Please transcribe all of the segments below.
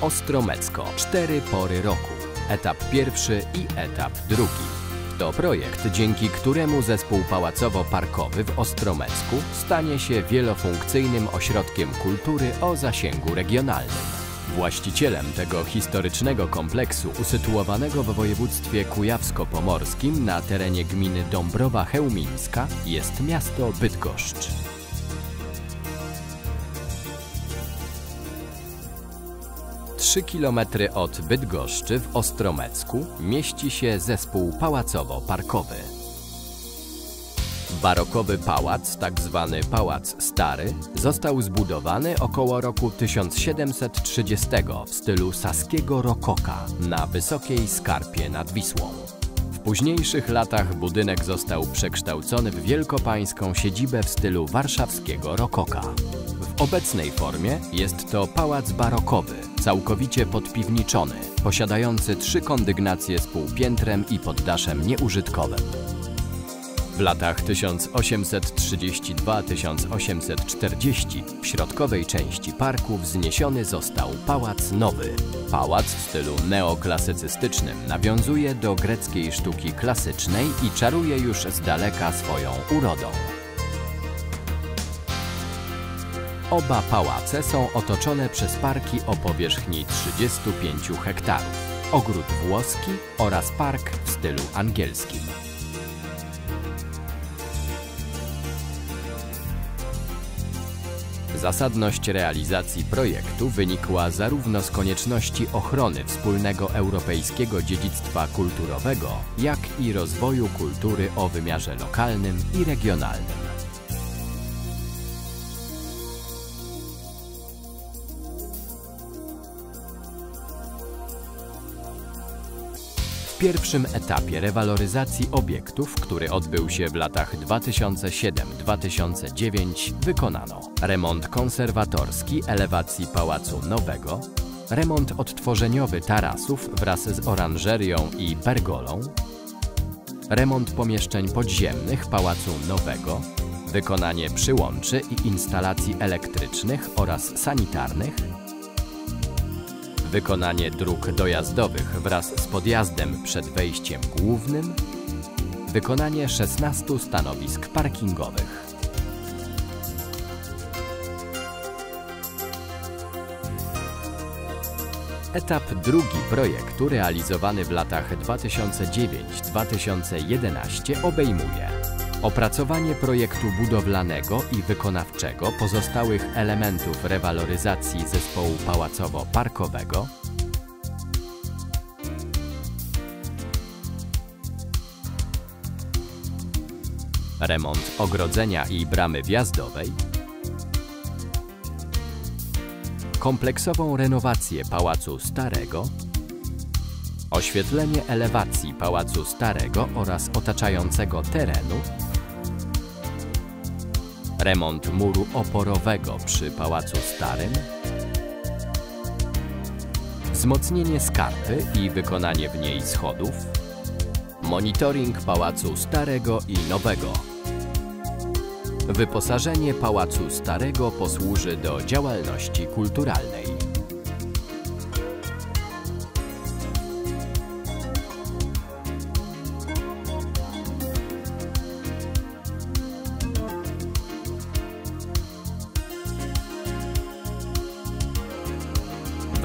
Ostromecko. Cztery pory roku. Etap pierwszy i etap drugi. To projekt, dzięki któremu zespół pałacowo-parkowy w Ostromecku stanie się wielofunkcyjnym ośrodkiem kultury o zasięgu regionalnym. Właścicielem tego historycznego kompleksu usytuowanego w województwie kujawsko-pomorskim na terenie gminy Dąbrowa Chełmińska jest miasto Bydgoszcz. Trzy kilometry od Bydgoszczy w Ostromecku mieści się zespół pałacowo-parkowy. Barokowy pałac, tak zwany Pałac Stary, został zbudowany około roku 1730 w stylu saskiego rokoka na wysokiej skarpie nad Wisłą. W późniejszych latach budynek został przekształcony w wielkopańską siedzibę w stylu warszawskiego rokoka. W obecnej formie jest to pałac barokowy, całkowicie podpiwniczony, posiadający trzy kondygnacje z półpiętrem i poddaszem nieużytkowym. W latach 1832-1840 w środkowej części parku wzniesiony został Pałac Nowy. Pałac w stylu neoklasycystycznym nawiązuje do greckiej sztuki klasycznej i czaruje już z daleka swoją urodą. Oba pałace są otoczone przez parki o powierzchni 35 hektarów, ogród włoski oraz park w stylu angielskim. Zasadność realizacji projektu wynikła zarówno z konieczności ochrony wspólnego europejskiego dziedzictwa kulturowego, jak i rozwoju kultury o wymiarze lokalnym i regionalnym. W pierwszym etapie rewaloryzacji obiektów, który odbył się w latach 2007-2009, wykonano. Remont konserwatorski elewacji Pałacu Nowego, remont odtworzeniowy tarasów wraz z oranżerią i pergolą, remont pomieszczeń podziemnych Pałacu Nowego, wykonanie przyłączy i instalacji elektrycznych oraz sanitarnych, wykonanie dróg dojazdowych wraz z podjazdem przed wejściem głównym, wykonanie 16 stanowisk parkingowych. Etap drugi projektu realizowany w latach 2009-2011 obejmuje opracowanie projektu budowlanego i wykonawczego pozostałych elementów rewaloryzacji zespołu pałacowo-parkowego, remont ogrodzenia i bramy wjazdowej, kompleksową renowację Pałacu Starego, oświetlenie elewacji Pałacu Starego oraz otaczającego terenu, remont muru oporowego przy Pałacu Starym, wzmocnienie skarpy i wykonanie w niej schodów, monitoring Pałacu Starego i Nowego. Wyposażenie Pałacu Starego posłuży do działalności kulturalnej.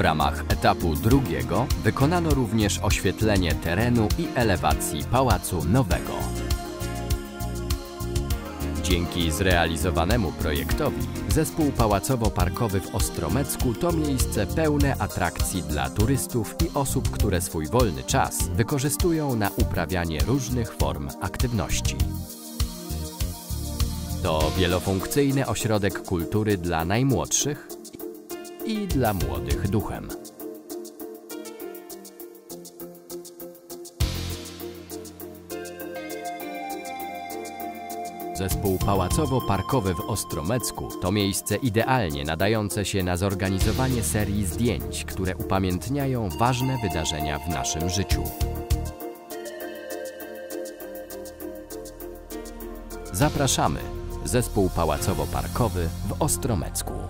Ramach etapu drugiego wykonano również oświetlenie terenu i elewacji Pałacu Nowego. Dzięki zrealizowanemu projektowi zespół pałacowo-parkowy w Ostromecku to miejsce pełne atrakcji dla turystów i osób, które swój wolny czas wykorzystują na uprawianie różnych form aktywności. To wielofunkcyjny ośrodek kultury dla najmłodszych i dla młodych duchem. Zespół pałacowo-parkowy w Ostromecku to miejsce idealnie nadające się na zorganizowanie serii zdjęć, które upamiętniają ważne wydarzenia w naszym życiu. Zapraszamy. Zespół pałacowo-parkowy w Ostromecku.